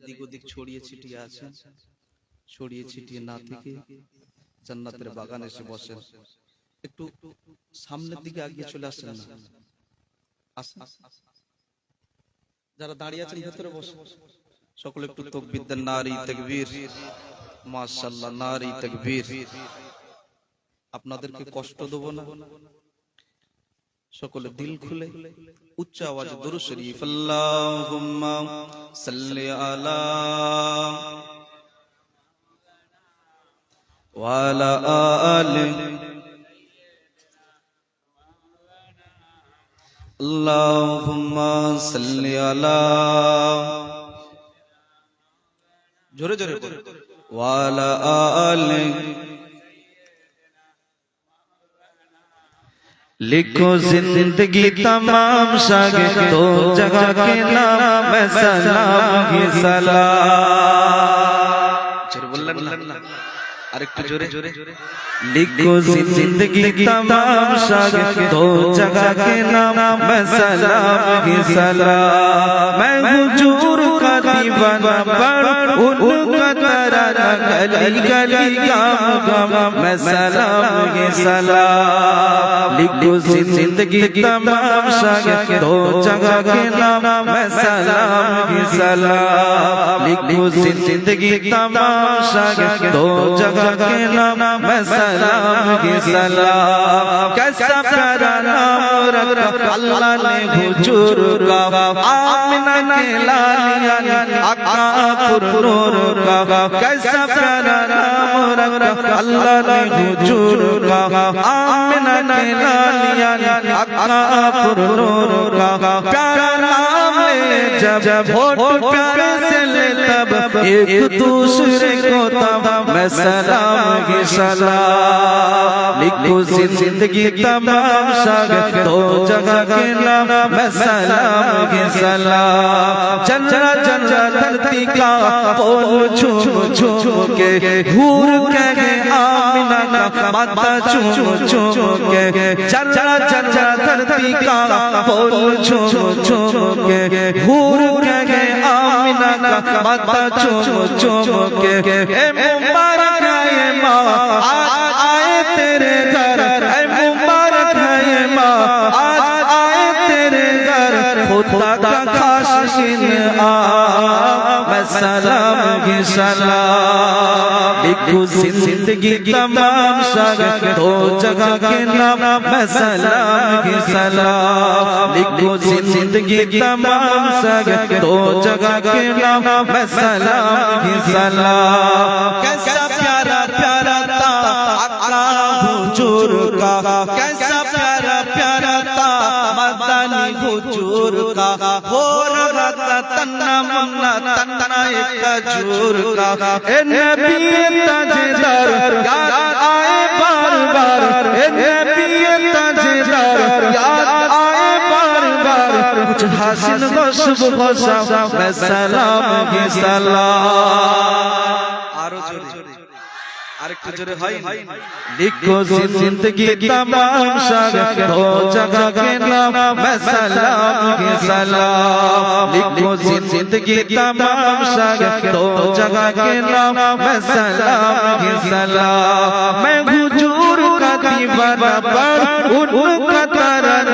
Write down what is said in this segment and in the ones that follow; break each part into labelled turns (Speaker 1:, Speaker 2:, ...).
Speaker 1: এদিক ওদিক ছড়িয়ে ছিটিয়ে আছেন ছড়িয়ে ছিটিয়ে না থেকে জান্নাতের বাগানে এসে বসেন একটু সামনের দিকে আগিয়ে চলে আসেন না। যারা দাঁড়িয়ে আছেন, ভেতরে বসে। সকলে একটু তকবীর দেন, নারী তাকবীর। মাশাআল্লাহ, নারী তাকবীর। আপনাদেরকে কষ্ট দেব না। সকলে দিল খুলে উচ্চ আওয়াজে দরুদ শরীফ। আল্লাহুম্মা সাল্লি আলা ওয়ালা আলি আল্লাহুম্মা সাল্লি আলা জোরে জোরে ওয়ালা আলি
Speaker 2: लिखो जिंदगी तमाम शागे दो जगह के नाम सलाम ही सलाम
Speaker 1: لکھو زندگی تمام
Speaker 2: شاگ دو جگہ کے نام میں سلام ہی سلام۔ হি সালাম میں حضور کا دیوانہ پر ان کا ترانہ گلی گلی کا مقام میں سلام ہی سلام۔ لکھو زندگی تمام شاگ دو جگہ کے نام میں سلام ہی سلام۔ لکھو زندگی تمام شاگ دو جگہ کے نام سلام کے سلام کیسا پیارا نام رکھا اللہ نے حضور کا آمنہ کے لالیا آقا پر نور کا کیسا پیارا نام رکھا اللہ نے حضور کا آمنہ کے لالیا پر نور کا پیارا نام لے جب ووٹ پیارے سے لے تب ایک دوسرے کو تب میں سلام کی سلام لکھو زندگی تمام شاگ دو جگہ کے نام میں سلام کی سلام جنرہ جنرہ دھرتی کا پول چھو چھو کے گھور کہے آمینہ کا ماتا چھو چھو کے جنرہ جنرہ के चंद्रा चंद्रा धरती का पोल छूम छूम के घूर के गे आमिना का माता चूम चूम के ए मुबारक है ये माँ आज आए तेरे घर ए मुबारक है ये माँ आज आए तेरे घर खुदा का खास इन आ سلام کی سلام لکھو زندگی تمام شاگت دو جگہ کے نام، میں سلام کی سلام لکھو زندگی تمام شاگت دو جگہ کے نام، میں سلام کی سلام۔ کیسا پیارا پیارا تا، اپنا حجور کا۔ کیسا پیارا پیارا تا، مدنی حجور کا۔ وہ तन्ना मन्ना तन्ना एक खजूर का ए नबी तजदार याद आए बार बार ए नबी तजदार याद आए बार बार कुछ हासिल खुशबू खुशा मैं सलाम की सलाम
Speaker 1: आरो जोरे আরেকটু জোরে হয়
Speaker 2: लिखो जिंदगी तमाम शाग हो जगह के नाम मैं सलाम के सलाम लिखो जिंदगी तमाम शाग हो जगह के नाम मैं सलाम के सलाम मैं हुजूर کی بنا پر ان کا ترن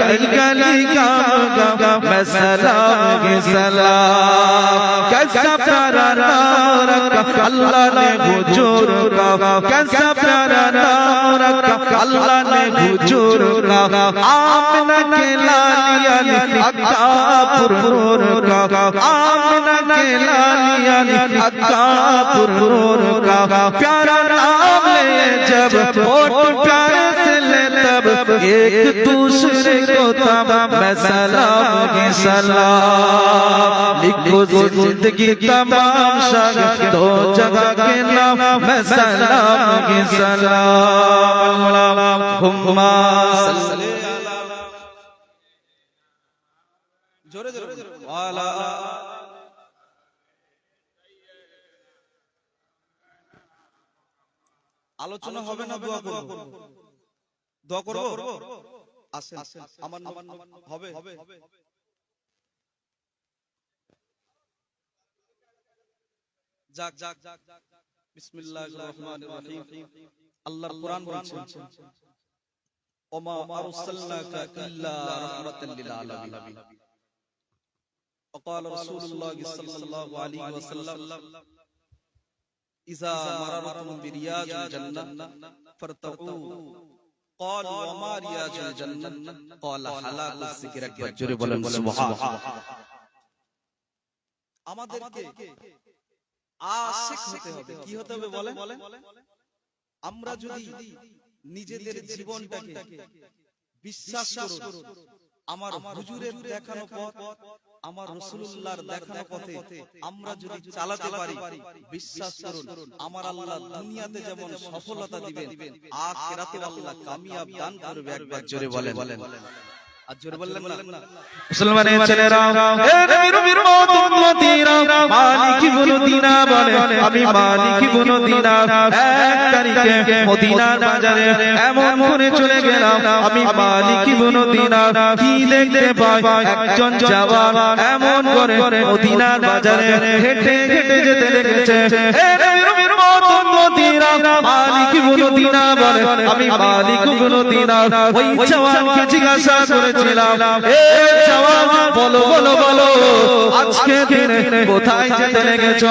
Speaker 2: گلی گلی کا میں سلام سلام کیسا پیارا رکھا اللہ نے حضور کا کیسا پیارا رکھا اللہ نے حضور کا آمنہ کے لالی اکا پر نور کا آمنہ کے لالی اکا پر نور کا پیارا نام ले जब होठ प्यास ले तब एक दूसरे को तमाम सलाम सलाम लिखो जिंदगी तमाम शक दो जगह के नाम सलाम सलाम हुम्मा
Speaker 1: जोरे जोरे वाला আলোচনা হবে না দোয়া করব দোয়া করব আসেন আমার নাম হবে যাক যাক বিসমিল্লাহির রহমানির রহিম আল্লাহর কোরআন বলছেন ওমা আরসালনাকা ইল্লা রাহমাতাল লিল আলামিন وقال رسول الله صلى الله عليه وسلم إذا مررتم برياض الجنة فارتقوا قالوا وما رياض الجنة قال حلاق الذكر أكبر
Speaker 2: জোরে বলেন সুবহান
Speaker 1: আমাদেরকে আশিক হতে হবে কি হতে হবে বলেন আমরা যদি নিজেদের জীবনটাকে বিশ্বাস করুন আমার হুজুরের দেখানো পথ আমার রসুল্লাহর দেখানো পথে আমরা যদি চালাতে পারি বিশ্বাস করুন আমার আল্লাহ দুনিয়াতে যেমন সফলতা দিবেন আখিরাতে আল্লাহ কামিয়াব দান করবে একবার জোরে বলেন। আর জোরে বললেন না।
Speaker 2: মুসলমানের ছেলেরা এ নবীর বীর মত উম্মতিরা মালিক ইবনে দিনা বলে আমি মালিক ইবনে দিনা এক তারিখে মদিনা বাজারে এমন করে চলে গেলাম। আমি মালিক ইবনে দিনা কি দেখতে পাই? একজন জওয়ান এমন করে মদিনা বাজারে হেঁটে হেঁটে যেতে লেগেছে এ নবীর বীর মত উম্মতিরা মালিক ইবনে দিনা বলে আমি মালিক ইবনে দিনা ওই জওয়ানকে জিজ্ঞাসা করেছিলাম। এ জওয়ান বলো বলো বলো আজকে দিনে কোথায় যেতে লেগেছো?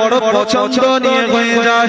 Speaker 2: বড় পছন্দ নিয়ে হয়ে যায়।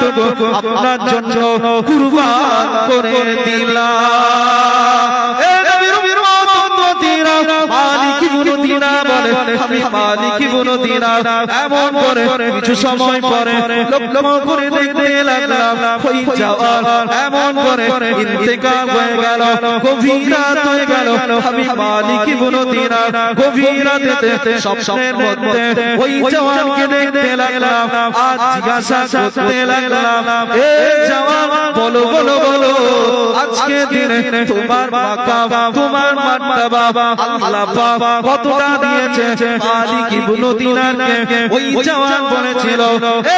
Speaker 2: চারটুকু আপনার জন্য কুরবান করে দিলাম। মালিক ইবনে দিনা বলে। আমি মালিক ইবনে দিনা এমন করে কিছু সময় পরে লক্ষ্য করে দেখতে লাগলাম ওই জওয়ান এমন করে ইন্তেকাল হয়ে গেল, গভীর রাত হয়ে গেল। আমি মালিক ইবনে দিনা গভীর রাতে স্বপ্নের মধ্যে ওই জওয়ানকে দেখতে লাগলাম, আজ জিজ্ঞাসা করতে লাগলাম, এ জওয়ান, বলো বলো বলো আজকে দিনে তোমার মাকাম, তোমার মার্তাবা আল্লাহ কতটা দিয়েছে? মালিক ইবনু দিনারকে ওই জওয়ান বলেছিল হে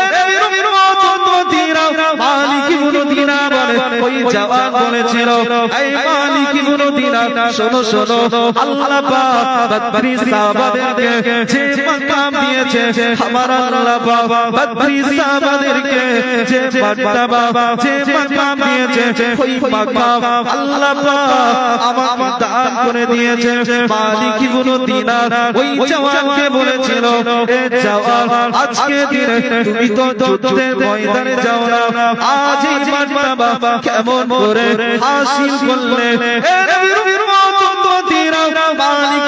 Speaker 2: দিনা বলেছিল আজকে দিনে তুমি তো ময়দানে যাও না। আজ মার্তাবা কেমন করে হাসিল করলে। এ নবীর মদিনা মালিক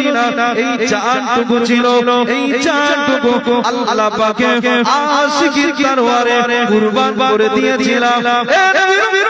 Speaker 2: দিনার এই চাঁদটুকু ছিল এই চাঁদটুকু আল্লাহ পাকে আশিকির দরবারে কুরবান করে দিয়েছিলাম। এ নবীর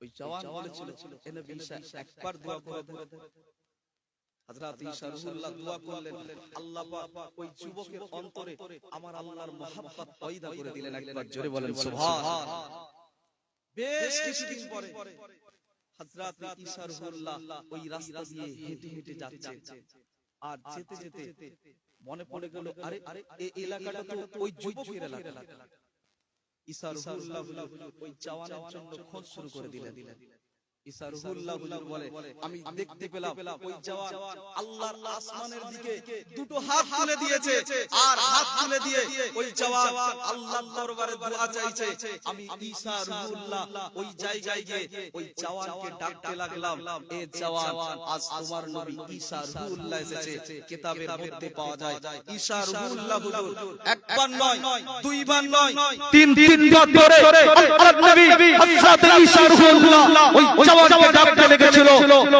Speaker 2: ওই জওয়ান বলেছিল
Speaker 1: এ নবী ঈসা একবার দোয়া করে হযরত ঈসা দোয়া করলেন আল্লাহ পাক ওই যুবকের অন্তরে আমার আল্লাহর পয়দা করে দিলেন একবার জোরে বলেন সুবহান! বেশ কিছুদিন পরে হযরত ঈসা ওই রাস্তা দিয়ে হেঁটে হেঁটে যাচ্ছেন আর যেতে যেতে মনে পড়ে গেল আরে আরে এই এলাকাটা তো ওই যুবকের এলাকা। ঈসা রুহুল্লাহ ওই জওয়ানের জন্য খোঁজ শুরু করে দিলেন। আমি দেখতে পেলাম ওই জওয়ান আল্লাহর আসমানের দিকে দুটো হাত তুলে দিয়েছে আর হাত তুলে দিয়ে ওই জওয়ান আল্লাহর দরবারে দোয়া চাইছে আমি ঈসা রুহুল্লাহ ওই জায়গায় গিয়ে ওই জওয়ানকে ডাকতে লাগলাম এ জওয়ান আজ তোমার নবী ঈসা রুহুল্লাহ এসেছে কিতাবের মধ্যে পাওয়া যায় ঈসা রুহুল্লাহ হুজুর একবার নয় দুইবার নয়
Speaker 2: তিন ধরে নবী হযরত ঈসা রুহুল্লাহ ওই জওয়ানকে ডাকতে লেগেছিল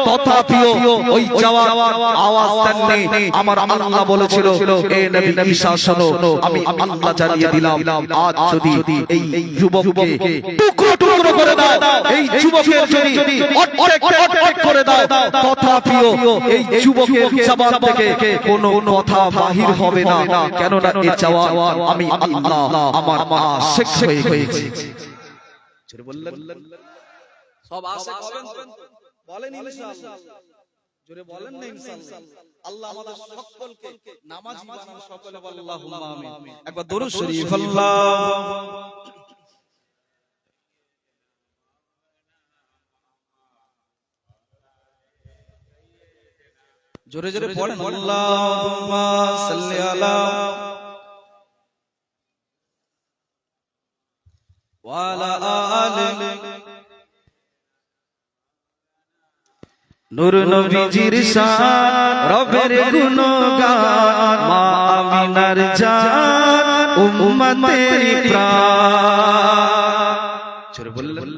Speaker 2: তথাপিও ওই জওয়ান আওয়াজ দেননি আমার আল্লাহ বলেছিল এ নবী ঈসা শোনো আমি আল্লাহ জানিয়ে দিলাম আজ যদি এই যুবককে টুকরো টুকরো করে দাও এই যুবকের যদি অর্ধেক অর্ধেক করে দাও তথাপিও এই যুবকের জবান থেকে কোনো কথা বাহির হবে না কেননা এ জওয়ান আমি আল্লাহ আমার মা শেখ হয়ে হয়েছে
Speaker 1: ছেড়ে বললেন? সব আশে বলেন ইনশাআল্লাহ জোরে বলেন না ইনশাআল্লাহ আল্লাহ আমাদের সকলকে নামাজি বানান সকলে বলে আল্লাহুম্মা আমিন। একবার দরুদ শরীফ আল্লাহ জোরে জোরে পড়েন আল্লাহুম্মা সাল্লি আলা ওয়ালা আলি
Speaker 2: নূর নবীজির শান, রবের গুণগান, মা আমিনার জান, উম্মতের প্রাণ।
Speaker 1: জোরে বললেন।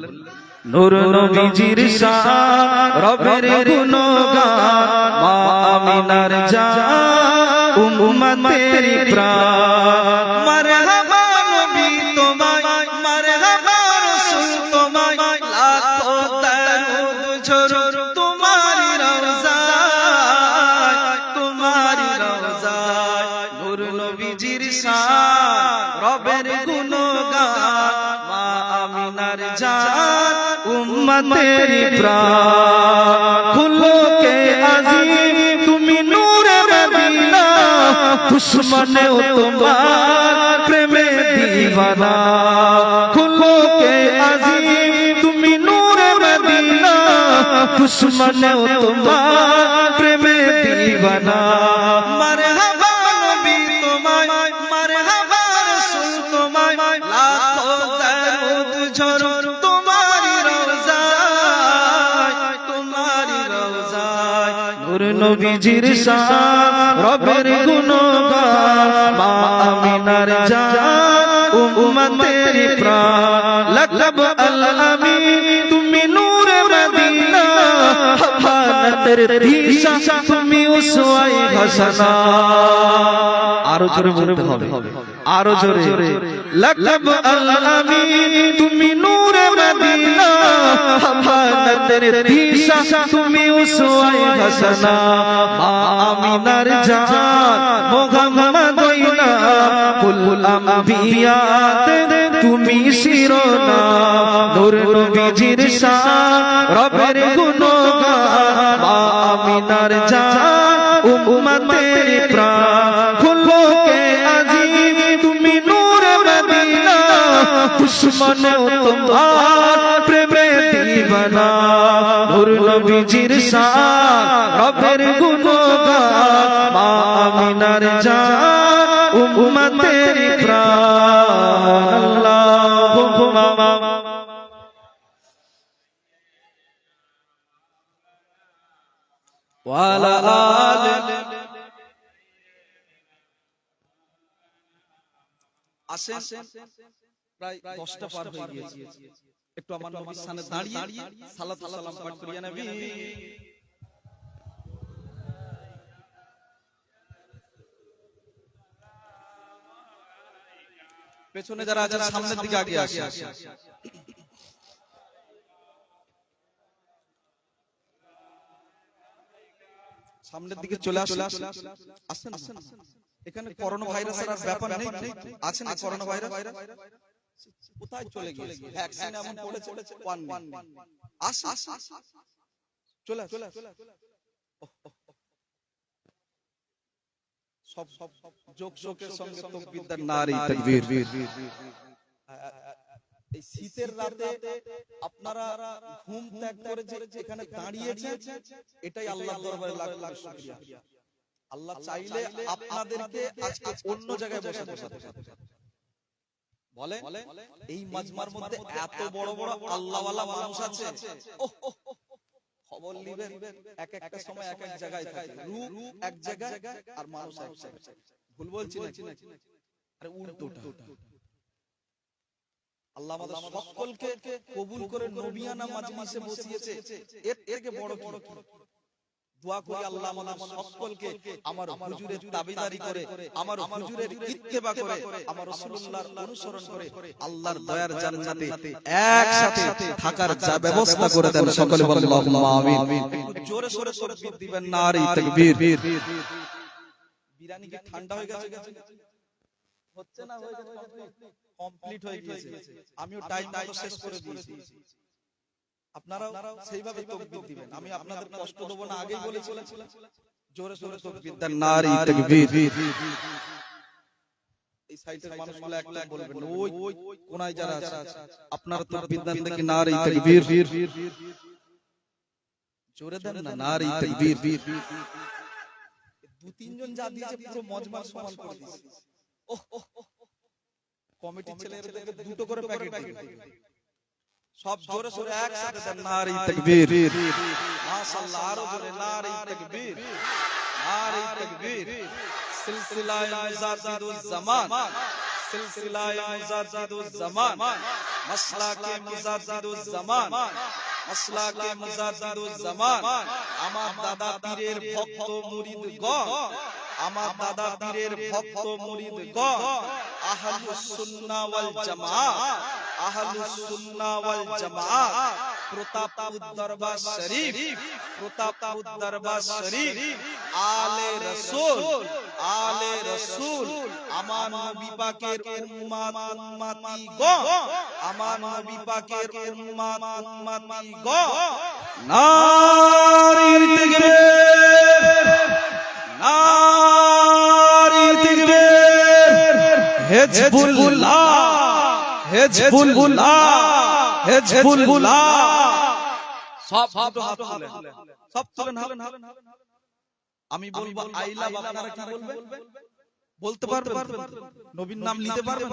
Speaker 2: নূর নবীজির শান, রবের গুণগান, মা আমিনার জান, উম্মতের প্রাণ। প্রাণ খুলো কে আজিম তুমি নূরে মদিনা দুশ্মনেও তোমার প্রেমে দিওয়ানা খুলো কে আজিম তুমি নূরে মদিনা দুশ্মনেও তোমার প্রেমে দিওয়ানা
Speaker 1: মারহাবা
Speaker 2: নবীজির শান রবের গুণগান মা আমিনার জান উম্মতের প্রাণ। লকব আল আমিন তুমি তুমি উসওয়ায়ে হাসানা। আরও জোরে বলতে হবে। আরও জোরে। লকব আল তুমি নূরে মদিনা। দিশা তুমি মা আমিনার জান, মোহাম্মদ তুমি শিরোনাম নূর নবীজির রবের মা আমিনার জান, উম্মতের প্রাণ। খুলকে আজিম, তুমি নূর মদিনা। দুশমন তোমার প্রেমে দিবানা। নূর নবীজির শান রবের গুণগান। মা আমিনার জান ওয়ালা আলি
Speaker 1: আসেন প্রায় দশটা পার হয়ে গিয়েছে। একটু আমার নবীর সামনে দাঁড়িয়ে সালাত সালাম পাঠ করিয়া নবী পেছনে যারা আছে সামনের দিকে আগে আসে সামনের দিকে চলে আসুন আসেন আসেন এখানে করোনা ভাইরাসের আর ব্যাপার নেই আছে না করোনা ভাইরাস কোথায় চলে গিয়েছে ভ্যাকসিন এমন পড়েছে ওয়ান আস আস চলে চলে সব সব সব যোগ যোগের সঙ্গে তকবীরদার নারী তাকবীর এই শীতের রাতে আপনারা ঘুম ত্যাগ করে এখানে দাঁড়িয়েছেন এটাই আল্লাহর দরবারে লাখ লাখ শুকরিয়া। আল্লাহ চাইলে আপনাদেরকে আজকে অন্য জায়গায় বসে বসাতে বলে এই মাজমার মধ্যে এত বড় বড় আল্লাহওয়ালা মানুষ আছে। খবর নিবেন এক একটা সময় এক এক জায়গায় থাকে রূপ এক জায়গায় আর মানুষ এক জায়গায়। ভুল বলছি না আরে উল্টোটা। আল্লাহ আমাদের সকলকে কবুল করে নবিয়ানা মাজলিসে বসিয়েছে। এর থেকে বড় কি? দোয়া করি আল্লাহ আমাদের সকলকে আমার হুজুরের তাবেদারি করে আমার হুজুরের ইত্তেবা করে আমার রাসূলুল্লাহর অনুসরণ করে আল্লাহর দয়ার জান্নাতে একসাথে থাকার যা ব্যবস্থা করে দেন সকলে বলেন আল্লাহুম্মা আমিন। জোরে সোরে তাকবীর দিবেন নারী তাকবীর। বিরিয়ানি কি ঠান্ডা হয়ে গেছে? হচ্ছে না হয়ে গেছে কমপ্লিট হয়ে গিয়েছে। আমিও টাইম মতো শেষ করে দিয়েছি। আপনারাও সেইভাবে তকবীর দিবেন। আমি আপনাদের কষ্ট দেব না আগেই বলেছিলাম জোরে জোরে তকবীর দেন। নারী তাকবীর এই সাইডের মানুষগুলো একটা বলবেন ওই কোনায় যারা আছে। আপনারা তকবীর দেন দেখি নারী তাকবীর। জোরে দেন না নারী তাকবীর। দু তিনজন যা দিয়েছে পুরো মজমার সমান করে দিয়েছে। কমিটির ছেলেদেরকে দুটো করে প্যাকেট সব জোরে সোরে একসাথে দেন নারী তাকবীর। মাশাআল্লাহ আরও জোরে নারী তাকবীর। নারী তাকবীর। সিলসিলায়ে মুজাদ্দিদুজ জামান। সিলসিলায়ে মুজাদ্দিদুজ জামান। মাসলাকে মুজাদ্দিদুজ জামান। মাসলাকে মুজাদ্দিদুজ জামান। আমার দাদা পীরের ভক্ত মুরিদগণ। আমার দাদা পীরের ভক্ত মুরিদগণ আহলুস সুন্নাহ ওয়াল জামাআত আহলুস সুন্নাহ ওয়াল জামাআত প্রতাপপুর দরবার শরীফ। প্রতাপপুর দরবার শরীফ। আলে রাসূল। আলে রাসূল। আমার নবী পাকের উম্মত উম্মতি গো আমার নবী পাকের উম্মত উম্মতি গো নারীর তাকবীর নারীর তাকবীর হেজবুল্লাহ হেজবুল্লাহ হেজবুল্লাহ। সব দুটো হাত তুলেন। সব তুলেন হাত। আমি বলব আইলা আপনারা কি বলবেন বলতে পারবেন। নবীন নাম নিতে পারবেন।